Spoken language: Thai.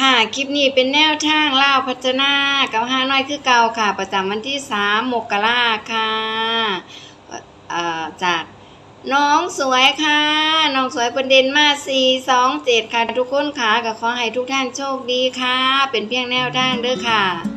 ค่ะ คลิปนี้เป็นแนวทางเล่าพัฒนากับห้าน้อยคือเก่าค่ะ ประจำวันที่สามมกราค่ะจากน้องสวยค่ะ น้องสวยประเด็นมาสี่สองเจ็ดค่ะ ทุกคนค่ะก็ขอให้ทุกท่านโชคดีค่ะ เป็นเพียงแนวทางเด้อค่ะ